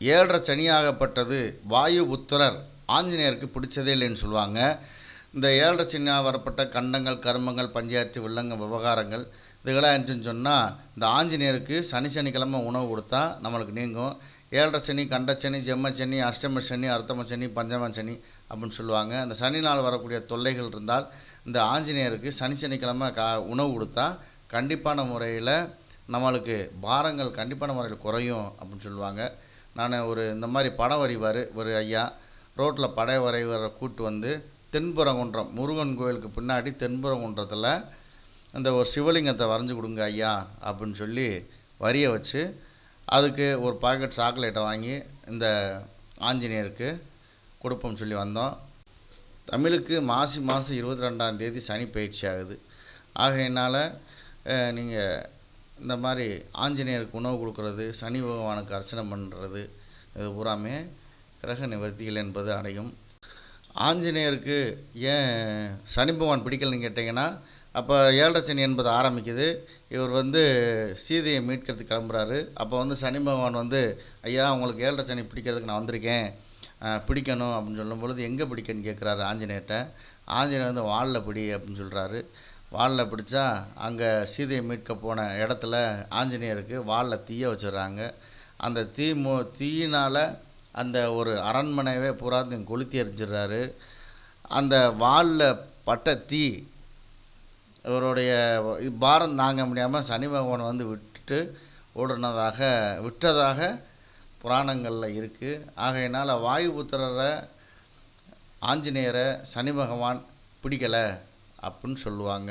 ஏழரை சனியாகப்பட்டது வாயு புத்திரர். ஆஞ்சநேயருக்கு பிடிச்சதே இல்லைன்னு சொல்லுவாங்க. இந்த ஏழரை சனியாக வரப்பட்ட கண்டங்கள் கர்மங்கள் பஞ்சாயத்து வில்லங்க விவகாரங்கள் இதுகளாக இருந்துச்சுன்னு சொன்னால் இந்த ஆஞ்சநேயருக்கு சனி சனிக்கிழமை உணவு கொடுத்தா நம்மளுக்கு நீங்கும். ஏழரை சனி கண்ட சனி ஜெம்ம சனி அஷ்டம சனி அர்த்தம சனி பஞ்சம சனி அப்படின்னு சொல்லுவாங்க. அந்த சனி நாள் வரக்கூடிய தொல்லைகள் இருந்தால் இந்த ஆஞ்சநேயருக்கு சனி சனிக்கிழமை கா உணவு கொடுத்தா கண்டிப்பான முறையில் நம்மளுக்கு பாரங்கள் கண்டிப்பான முறையில் குறையும் அப்படின்னு சொல்லுவாங்க. நான் ஒரு இந்த மாதிரி படம் வரைவார் ஒரு ஐயா. ரோட்டில் படம் வரைவரை கூட்டு வந்து தென்புறங்குன்றம் முருகன் கோயிலுக்கு பின்னாடி தென்புறங்குன்றத்தில் அந்த ஒரு சிவலிங்கத்தை வரைஞ்சி கொடுங்க ஐயா அப்படின்னு சொல்லி வரிய வச்சு அதுக்கு ஒரு பாக்கெட் சாக்லேட்டை வாங்கி இந்த ஆஞ்சநேயருக்கு கொடுப்போம்னு சொல்லி வந்தோம். தமிழுக்கு மாசி மாதம் இருபத்தி ரெண்டாம் தேதி சனி பயிற்சி ஆகுது. ஆகையினால் நீங்கள் இந்த மாதிரி ஆஞ்சநேயருக்கு உணவு கொடுக்கறது சனி பகவானுக்கு அர்ச்சனை பண்ணுறது இது பூராமே கிரக நிவர்த்திகள் என்பது அடையும். ஆஞ்சநேயருக்கு ஏன் சனி பகவான் பிடிக்கலன்னு கேட்டிங்கன்னா அப்போ ஏழரை சனி என்பது ஆரம்பிக்குது. இவர் வந்து சீதையை மீட்கிறதுக்கு கிளம்புறாரு. அப்போ வந்து சனி பகவான் வந்து ஐயா உங்களுக்கு ஏழரை சனி பிடிக்கிறதுக்கு நான் வந்திருக்கேன். பிடிக்கணும் அப்படின்னு சொல்லும் பொழுது எங்கே பிடிக்கன்னு கேட்குறாரு ஆஞ்சநேயர்கிட்ட. ஆஞ்சநேயர் வந்து வாழில் பிடி அப்படின்னு சொல்கிறாரு வாலில் பிடிச்சா அங்கே சீதையை மீட்க போன இடத்துல ஆஞ்சநேயருக்கு வாலில் தீயை வச்சிடுறாங்க. அந்த தீ மு தீயினால் அந்த ஒரு அரண்மனையவே பூராத்தையும் கொளுத்தி எரிஞ்சிடுறாரு அந்த வாலில் பட்ட தீ இவருடைய பாரம் தாங்க முடியாமல் சனி பகவான் வந்து விட்டுட்டு ஓடுனதாக விட்டதாக புராணங்களில் இருக்குது ஆகையினால் வாயுபுத்திரரை ஆஞ்சநேயரை சனி பகவான் பிடிக்கலை. அப்புடின்னு சொல்லுவாங்க.